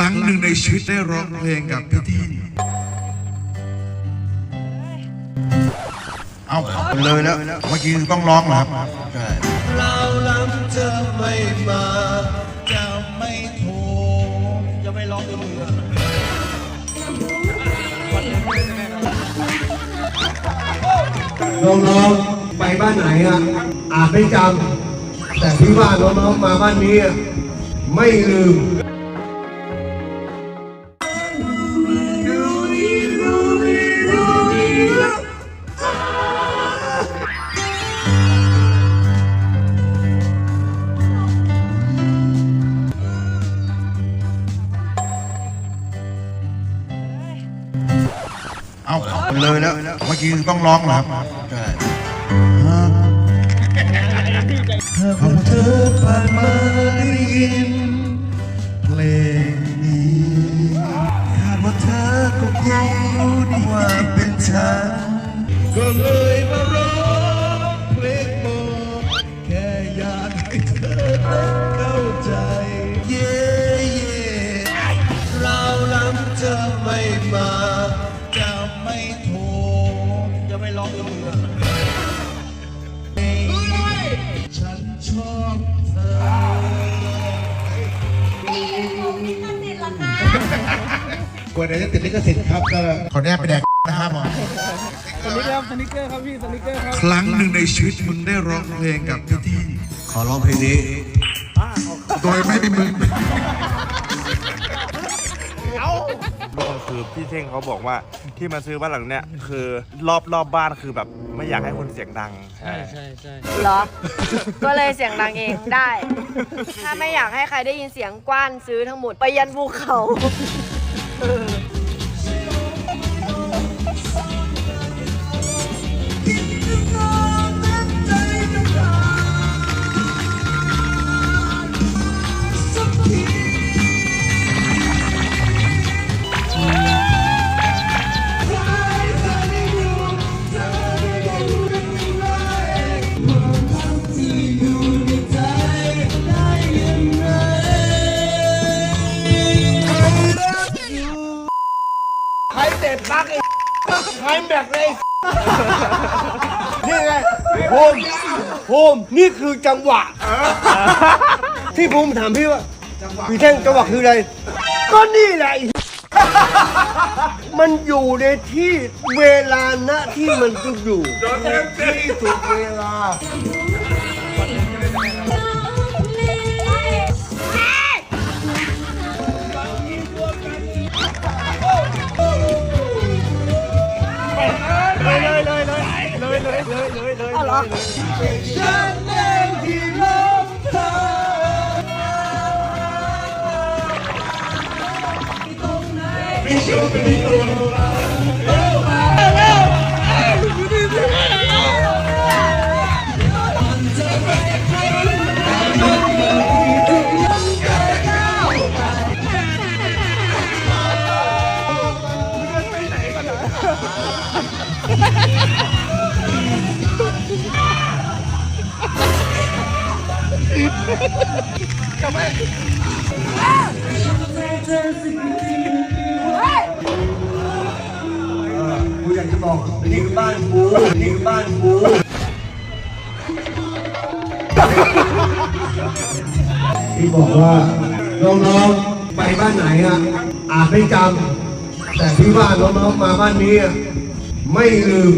รั้งหนึ่งในชีวิตได้ร้องเพลงกับพี่เท่งเอาเลยแล้วเมื่อกี้ต้องร้องเหรอครับใช่เราล้ำจะไม่มาจะไม่โทรจะไม่ร้องด้วยมือน้องๆไปบ้านไหนอะอาจไม่จำแต่พี่ว่าน้องๆมาบ้านนี้อะไม่ลืม เอาเลยแล้ว เมื่อกี้ต้องร้องเหรอครับใช่พอเธอผ่านมาได้ยินเพลงนี้คาดว่าเธอก็คงรู้ดีว่าเป็นฉันก็เลยมา กว่าจะติดลิขสิทธิ์ครับก็ขอแนบไปแดกนะครับหมอสนิกเกอร์สนิกเกอร์ครับพี่สนิกเกอร์ครับครั้งหนึ่งในชีวิตมึงได้ร้องเพลงกับพี่เท่งขอร้องเพลงนี้ โดยไม่มีมึงก็คือพี่เท่งเขาบอกว่าที่มาซื้อบ้านหลังเนี้ยคือรอบรอบบ้านคือแบบไม่อยากให้คนเสียงดัง ใช่ใช่ใช่เหรอ ก็เลยเสียงดังเองได้ ถ้าไม่อยากให้ใครได้ยินเสียงกว้านซื้อทั้งหมดไปยันภูเขา 呵呵呵 เตะปักไอ้ใครแบกเลยนี่ไงภูมิภูมินี่คือจังหวะ ที่ภูมิถามพี่ว่าพี่เท่งจังหวะคืออะไร ก็นี่แหละไอ้มันอยู่ในที่เวลาณที่มันต้องอยู่ที่ถูกเวลา Bishop Benito Morales. กูอยากจะบอกนี่คือบ้านกูนี่คือบ้านกูที่บอกว่าน้องๆไปบ้านไหนอะอาจไม่จำแต่พี่ว่าน้องๆมาบ้านนี้ไม่ลืม